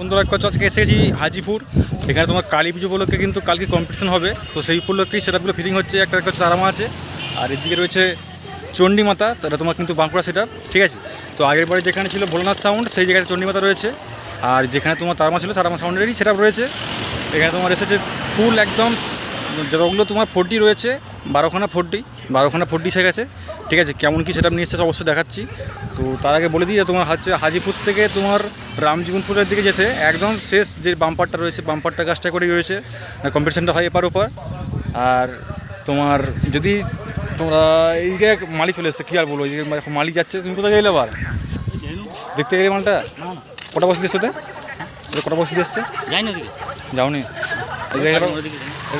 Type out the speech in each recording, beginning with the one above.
বন্ধুরা কথা আজকে এসেছি হাজিপুর। এখানে তোমার কালী পুজো উপলক্ষে কিন্তু কালকে কম্পিটিশন হবে। তো সেই উপলক্ষেই সেটআপগুলো ফিটিং হচ্ছে, একটা একটা তারামা আছে। আর এদিকে রয়েছে চণ্ডী মাতা তাহলে তোমার কিন্তু বাঁকুড়া সেটআপ ঠিক আছে? তো আগের বারে যেখানে ছিল ভোলানাথ সাউন্ড সেই জায়গায় চণ্ডী মাতা রয়েছে। আর যেখানে তোমার তারামা ছিল, তারামা সাউন্ডেরই সেটআপ রয়েছে। এখানে তোমার এসেছে ফুল একদম, যতগুলো তোমার ফোরটি রয়েছে, বারোখানা ফোরটি। বারোখানা ফোরটি এসে গেছে। ঠিক আছে কেমন কি সেটা নিয়ে এসেছে অবশ্যই দেখাচ্ছি। তো তার আগে বলে দিই যে তোমার হচ্ছে হাজিপুর থেকে তোমার রামজীবনপুরের দিকে যেতে একদম শেষ যে বাম্পারটা রয়েছে বাম্পারটা গাছটা করেই রয়েছে কম্পিটিশানটা হয় এপার ওপার। আর তোমার যদি তোমরা এইদিকে মালি চলে এসছে কী আর বলব এইদিকে এখন মালি যাচ্ছে তুমি কোথায় গেলে আবার? দেখতে গেলে মালটা? কটা বসে ওতে ওটা কটা বসে এসছে? যাই না যাওনি। এটা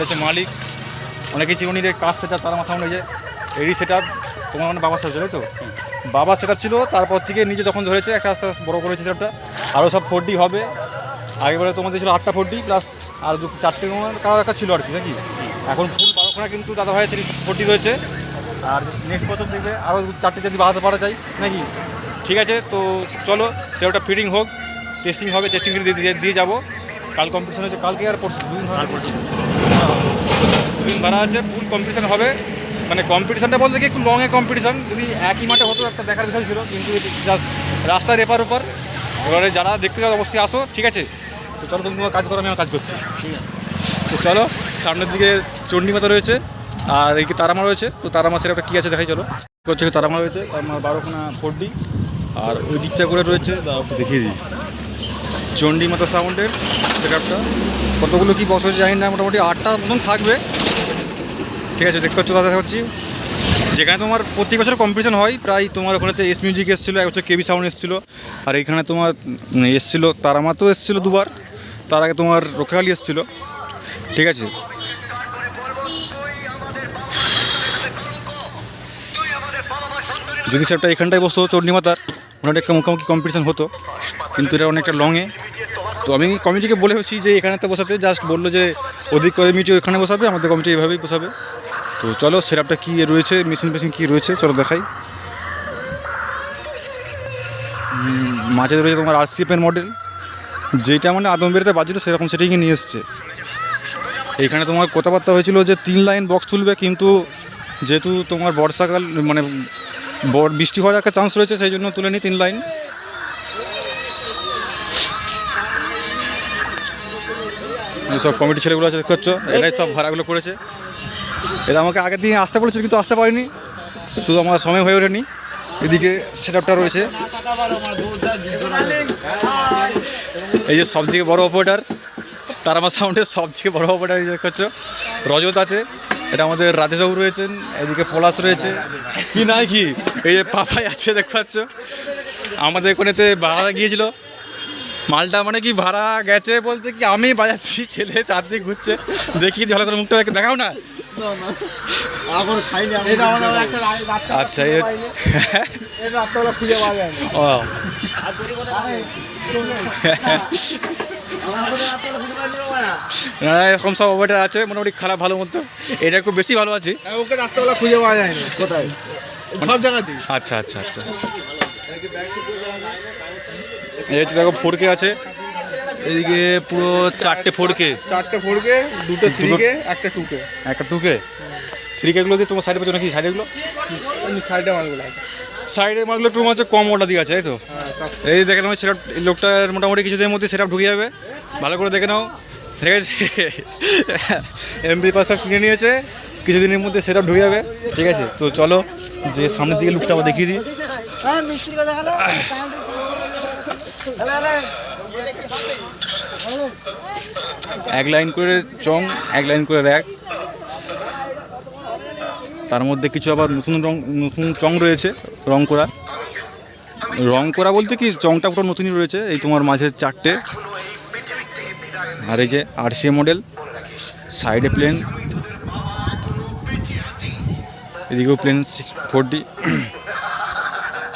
হচ্ছে মালিক। অনেকে চিরুনির কাজ সেটা তার আমার সামনে যে এরই সেটা তোমার মানে বাবা সেটা তো? বাবা সেটা ছিল তারপর থেকে নিজে যখন ধরেছে একটা আস্তে আস্তে বড় করেছে সেটআপটা আরও সব ফোর ডি হবে। আগেবারে তোমাদের ছিল আটটা ফোর ডি প্লাস আর দু চারটে কারও একটা ছিল আর কি নাকি? এখন ফুল বারোখানা কিন্তু দাদা ভাই ফোর ডি রয়েছে। আর নেক্সট বছর দেখবে আরও চারটে যদি বাড়াতে পারা যায় নাকি? ঠিক আছে তো চলো সে ওটা ফিটিং হোক টেস্টিং হবে টেস্টিং দিয়ে দিয়ে- যাব। কাল কম্পিটিশন হচ্ছে কালকে আর পরশু দুদিন দুদিন ভাড়া আছে ফুল কম্পিটিশন হবে। মানে কম্পিটিশনটা বলতে কি, একটু লংয়ে কম্পিটিশন যদি একই মাঠে হতো, একটা দেখার বিষয় ছিল, কিন্তু জাস্ট রাস্তার এপার ওপার। এবারে যারা দেখতে চাও, অবশ্যই আসো, ঠিক আছে? তো চলো, তুমি তোমার কাজ করো, আমি আমার কাজ করছি। তো চলো, সামনের দিকে চণ্ডীমাতা রয়েছে, আর এই তারামা রয়েছে, তো তারামা সেটা কী আছে দেখাই, চলো। হচ্ছে তারামা রয়েছে? তারামা বারোখানা ফোর ডি আর ওই দিকটা করে রয়েছে একটু দেখিয়ে দিই। চণ্ডী মাতা সাউন্ডের সেটআপটা কতগুলো কি হচ্ছে জানি না, মোটামুটি আটটা মতন থাকবে। ঠিক আছে, দেখতে পাচ্ছ, দাদা দেখাচ্ছি। যেখানে তোমার প্রতি বছর কম্পিটিশন হয়, প্রায় তোমার ওখানেতে এস মিউজিক এসেছিল, এক বছর কেবি সাউন্ড এসেছিল, আর এইখানে তোমার এসেছিল তারামাতো এসেছিল দুবার, তার আগে তোমার রক্ষাকালী এসেছিল। ঠিক আছে। যদি সেটা এখানটায় বসতো চণ্ডীমাতার ওনার একটা মুখোমুখি কম্পিটিশন হতো, কিন্তু এটা অনেকটা লংয়ে তো আমি কমিটিকে বলে হচ্ছি যে, এখানেতে বসাতে জাস্ট বলল যে ওদিক কমিটি ওখানে বসাবে, আমাদের কমিটি এভাবেই বসাবে। তো চলো সেরাপটা কী রয়েছে? মেশিন ফেশিন কী রয়েছে? চলো দেখাই। মাঝে রয়েছে তোমার আর সিএফের মডেল যেটা মানে আদমবেরিতে বাজছিল সেরকম সেটাই নিয়ে এসছে। এইখানে তোমার কথাবার্তা হয়েছিল যে তিন লাইন বক্স তুলবে, কিন্তু যেহেতু তোমার বর্ষাকাল মানে বৃষ্টি হওয়ার একটা চান্স রয়েছে, সেই জন্য তুলে নি তিন লাইন সব কমিটি ছেলেগুলো আছে পাচ্ছ? এরাই সব ভাড়াগুলো করেছে। এরা আমাকে আগের দিন আসতে বলেছিল, কিন্তু আসতে পারিনি। শুধু আমার সময় হয়ে ওঠেনি। এদিকে সেটআপটা রয়েছে। এই যে সব থেকে বড় অপারেটার তার আমার সাউন্ডের সব থেকে বড় অপারেটার দেখতে পাচ্ছ। রজত আছে, এটা আমাদের রাজেশবাবু রয়েছেন, এদিকে পলাশ রয়েছে। কি নাই কি, এই যে পাপাই আছে দেখতে পাচ্ছ। আমাদের এখানেতে ভাড়া গিয়েছিল মালটা মানে কি, ভাড়া গেছে বলতে কি, আমি বাজাচ্ছি, ছেলে চারদিক ঘুরছে। দেখি ভালো করে মুখটা দেখাও না। এখন খাইনি আমি এটা আমার একটা রাত আচ্ছা এই হচ্ছে- এটা রাত্রেবেলা খুঁজে পাওয়া যায় না ও না এরকম সব অপারেটার আছে মোটামুটি খারাপ ভালো মতো। এটা খুব বেশি ভালো আছে। হ্যাঁ, ওকে রাত্রেবেলা খুঁজে পাওয়া যায় না কোথায়? সব জায়গাতেই। আচ্ছা আচ্ছা আচ্ছা। এই হচ্ছে দেখো ফোর কে আছে। এদিকে পুরো চারটে ফোর কে চারটে ফোরকে দুটো থ্রিকে একটা টুকে একটা টু কে থ্রি কেগুলো দিয়ে তোমার সাইডে পেছনে কি সাইডেগুলো সাইডে মালগুলো আছে। সাইডে মাগুলো একটু হচ্ছে কম ওটা দিয়ে আছে তাই তো? হ্যাঁ, এই দেখে নাও সেটা লোকটার মোটামুটি কিছুদিনের মধ্যে সেটা ঢুকে যাবে। ভালো করে দেখে নাও। ঠিক আছে? এমবি পাস কিনে নিয়েছে। কিছুদিনের মধ্যে সেটা ঢুকে যাবে। ঠিক আছে? তো চলো যে সামনের দিকে লুকটা আবার দেখিয়ে দিই। এক লাইন করে চং, এক লাইন করে র্যাক। তার মধ্যে কিছু আবার নতুন রং, নতুন চং রয়েছে, রং করা। রং করা বলতে কি, চংটা পুরো নতুনই রয়েছে, এই তোমার মাঝে চারটে। আর এই যে আরসিএ মডেল, সাইডে প্লেন। এদিকেও প্লেন ফোর ডি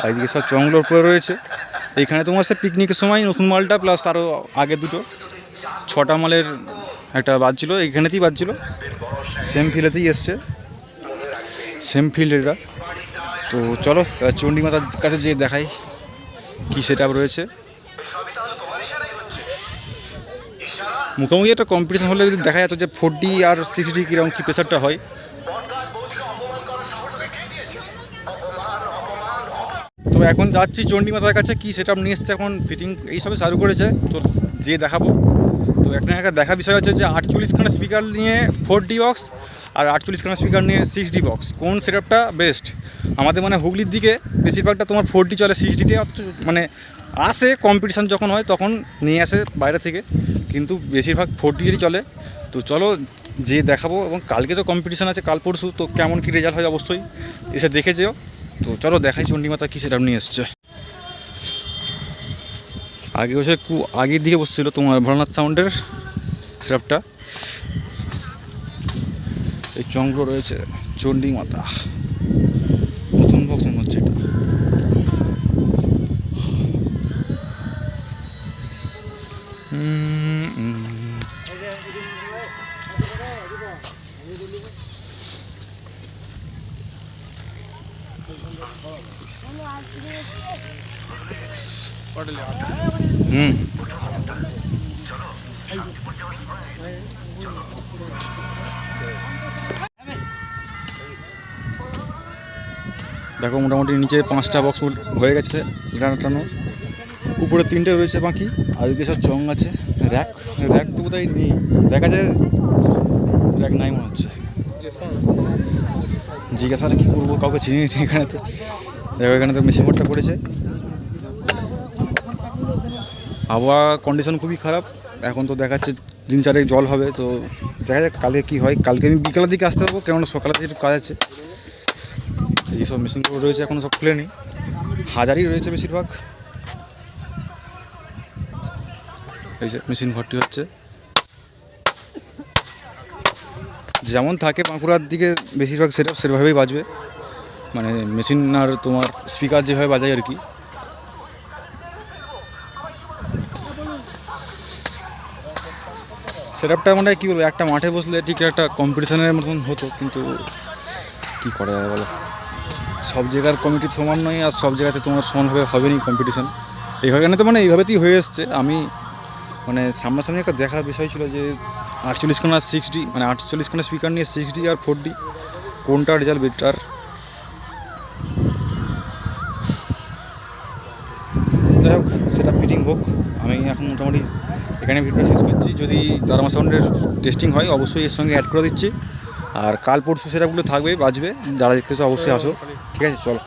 আর এদিকে সব চংগুলোর উপরে রয়েছে। এইখানে তোমার সে পিকনিকের সময় নতুন মালটা প্লাস আরও আগে দুটো। ছটা মালের একটা বাজছিল এইখানেতেই বাজছিল সেম ফিলেতেই এসছে। সেম ফিল্ড এটা। তো চলো চণ্ডী মাতার কাছে যেয়ে দেখাই কী সেট রয়েছে। মুখোমুখি একটা কম্পিটিশন হলে যদি দেখা যেত যে ফোর ডি আর সিক্স ডি কীরকম কী প্রেশারটা হয়। তো এখন যাচ্ছি চণ্ডী মাতার কাছে, কী সেট নিয়ে এসছে এখন ফিটিং এইসবে চালু করেছে, তো যে দেখাবো। তো একটা একটা দেখা বিষয় হচ্ছে যে আটচল্লিশখানা স্পিকার নিয়ে ফোর ডি বক্স আর আটচল্লিশখানা স্পিকার নিয়ে সিক্স ডি বক্স কোন সেটআপটা বেস্ট আমাদের মানে হুগলির দিকে বেশিরভাগটা তোমার ফোর ডি চলে সিক্স ডিতে মানে আসে কম্পিটিশান যখন হয় তখন নিয়ে আসে বাইরে থেকে, কিন্তু বেশিরভাগ ফোর ডিরই চলে। তো চলো যে দেখাবো এবং কালকে তো কম্পিটিশান আছে, কাল পরশু, তো কেমন কী রেজাল্ট হয় অবশ্যই, এসে দেখে যেও। তো চলো দেখাই চণ্ডীমাতা কী সেটা নিয়ে এসছে। আগে বসে কু আগের দিকে বসছিল তোমার ভরনাথ সাউন্ডের সেটআপটা এই চন্দ্র রয়েছে চণ্ডী মাতা দেখো, মোটামুটি নিচে পাঁচটা বক্স হয়ে গেছে টানো। উপরে তিনটে রয়েছে বাকি। আর ওইদিকে সব চং আছে। র্যাক র্যাক তো বোধহয় নেই। দেখা যায় র্যাক নাই মনে হচ্ছে। জিজ্ঞাসা কী করব, কাউকে চিনি এখানে তো। দেখো এখানে তো মেশিন বোর্ডটা পড়েছে আবহাওয়া কন্ডিশন খুবই খারাপ। এখন তো দেখাচ্ছে দিন চারেক জল হবে, তো দেখা যাক কালকে কী হয়। কালকে আমি বিকালের দিকে আসতে পারব, কেননা সকালের দিকে কাজ আছে। এইসব মেশিনগুলো রয়েছে এখনও সব খুলে খুলেনি হাজারই রয়েছে বেশিরভাগ। এই যে মেশিন ঘরটি হচ্ছে। যেমন থাকে বাঁকুড়ার দিকে, বেশিরভাগ সেটআপ সেভাবেই বাজবে। মানে মেশিন আর তোমার স্পিকার যেভাবে বাজায় আর কি। সেটআপটা মানে কী বলব, একটা মাঠে বসলে ঠিক একটা কম্পিটিশনের মতন হতো, কিন্তু কী করা যায় বলো? সব জায়গার কমিটির সমান নয় আর সব জায়গাতে তোমার সমানভাবে হবে নি কম্পিটিশন এইভাবে তো মানে এইভাবেতেই হয়ে এসছে। আমি মানে সামনাসামনি একটা দেখার বিষয় ছিল যে আটচল্লিশখানা সিক্স ডি মানে আটচল্লিশখানা স্পিকার নিয়ে সিক্স ডি আর ফোর ডি কোনটা রেজাল্ট বেটার হোক, আমি এখন মোটামুটি এখানে ভিডিও শেষ করছি। যদি তারামা সাউন্ডের টেস্টিং হয়, অবশ্যই এর সঙ্গে অ্যাড করে দিচ্ছি। আর কাল পরশু সেটাগুলো থাকবে, বাজবে, যারা দেখতেছো অবশ্যই আসো। ঠিক আছে, চলো।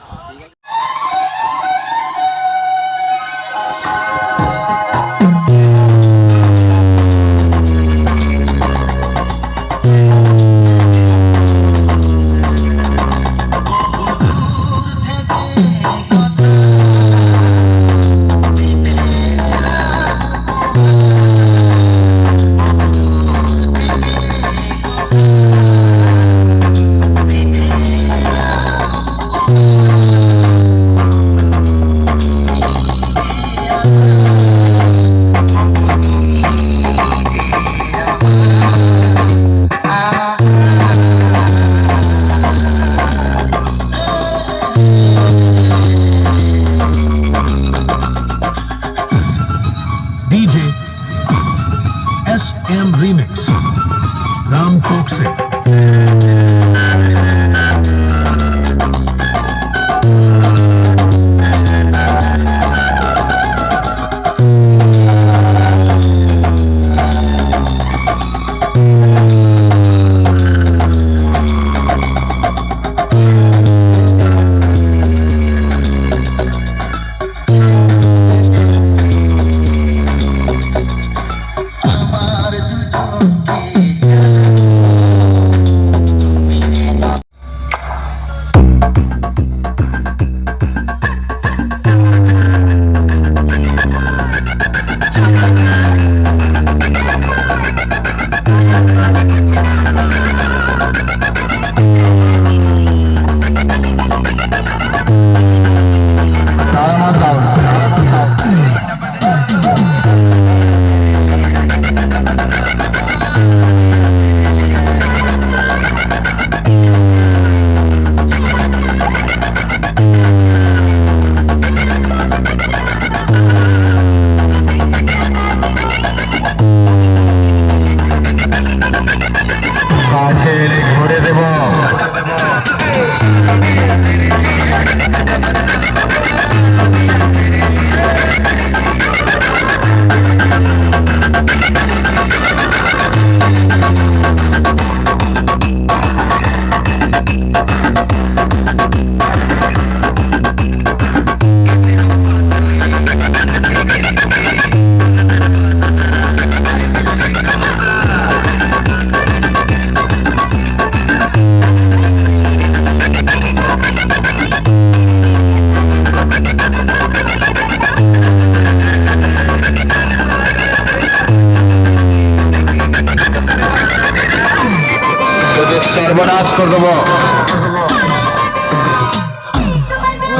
সর্বনাশ করে দেবো।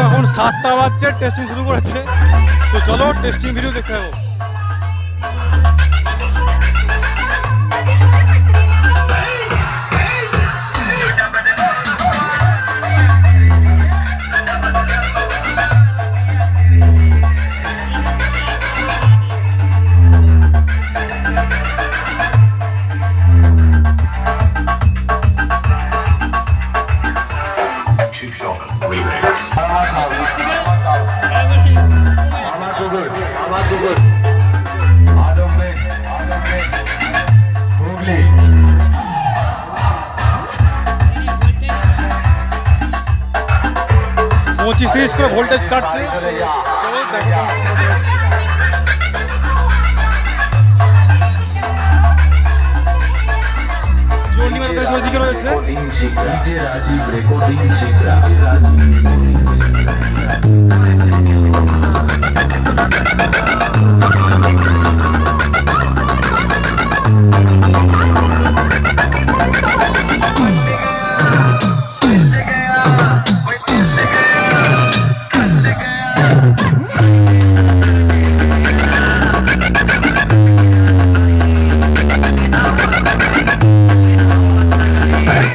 এখন সাতটা বাজছে টেস্টিং শুরু করেছে। তো চলো টেস্টিং ভিডিও দেখতে যাব পঁচিশ তিরিশ করে ভোল্টেজ কাটছে। রয়েছে।